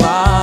เ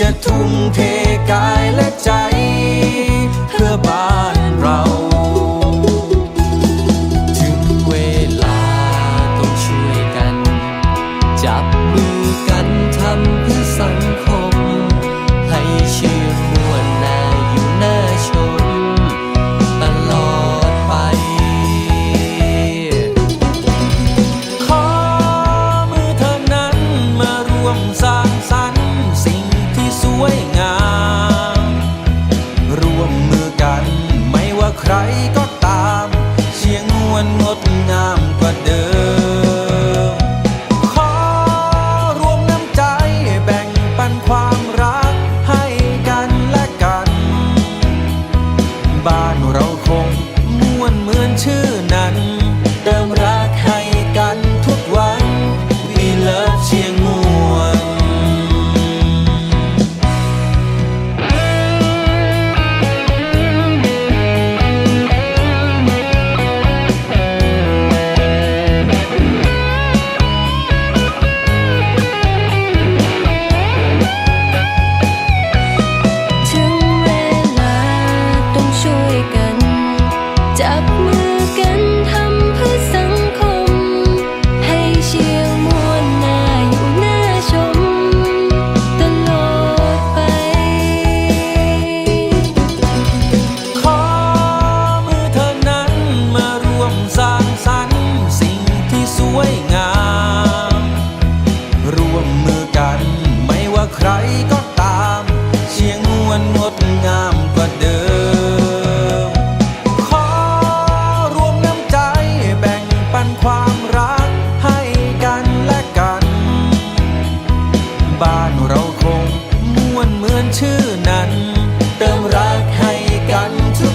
จะทุ่มเท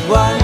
ทุ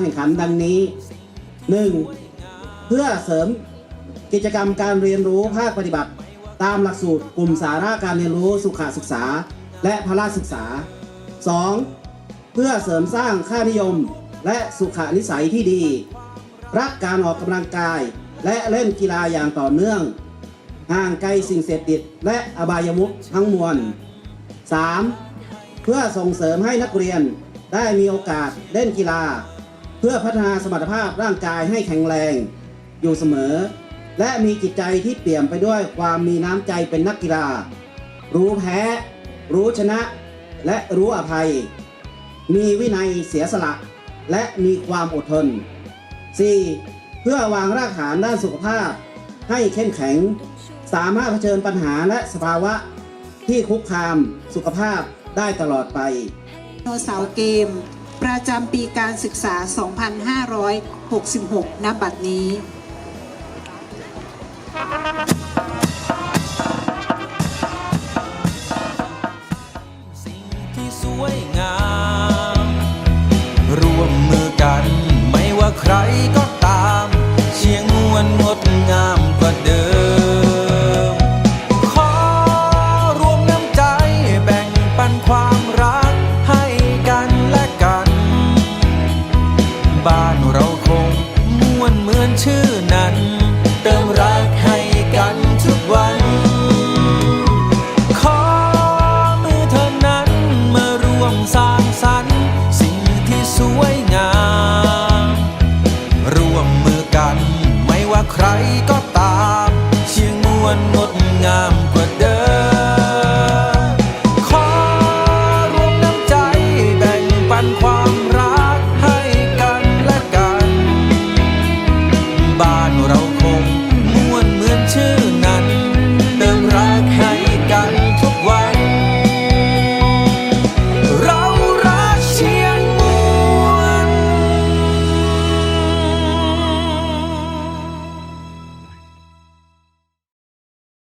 แข่งขันดังนี้ 1. เพื่อเสริมกิจกรรมการเรียนรู้ภาคปฏิบัติ ตามหลักสูตรกลุ่มสาระการเรียนรู้สุขศึกษา และพละศึกษา 2. เพื่อเสริมสร้างค่านิยมและสุขนิสัยที่ดี รักการออกกำลังกาย และเล่นกีฬาอย่างต่อเนื่อง ห่างไกลสิ่งเสพติดและอบายมุขทั้งมวล 3. เพื่อส่งเสริมให้นักเรียนได้มีโอกาสเล่นกีฬา พื่อพัฒนาสมรรถภาพร่างกายให้แข็งแรง อยู่เสมอ และมีจิตใจที่เปี่ยมไปด้วยความมีน้ำใจเป็นนักกีฬา รู้แพ้ รู้ชนะ และรู้อภัย มีวินัยเสียสละ และมีความอดทน 4. เพื่อวางรากฐานด้านสุขภาพ ให้เข้มแข็ง สามารถเผชิญปัญหาและสภาวะที่คุกคามสุขภาพได้ตลอดไปโนเสาเกม ประจำปีการศึกษา 2566 ณ บัดนี้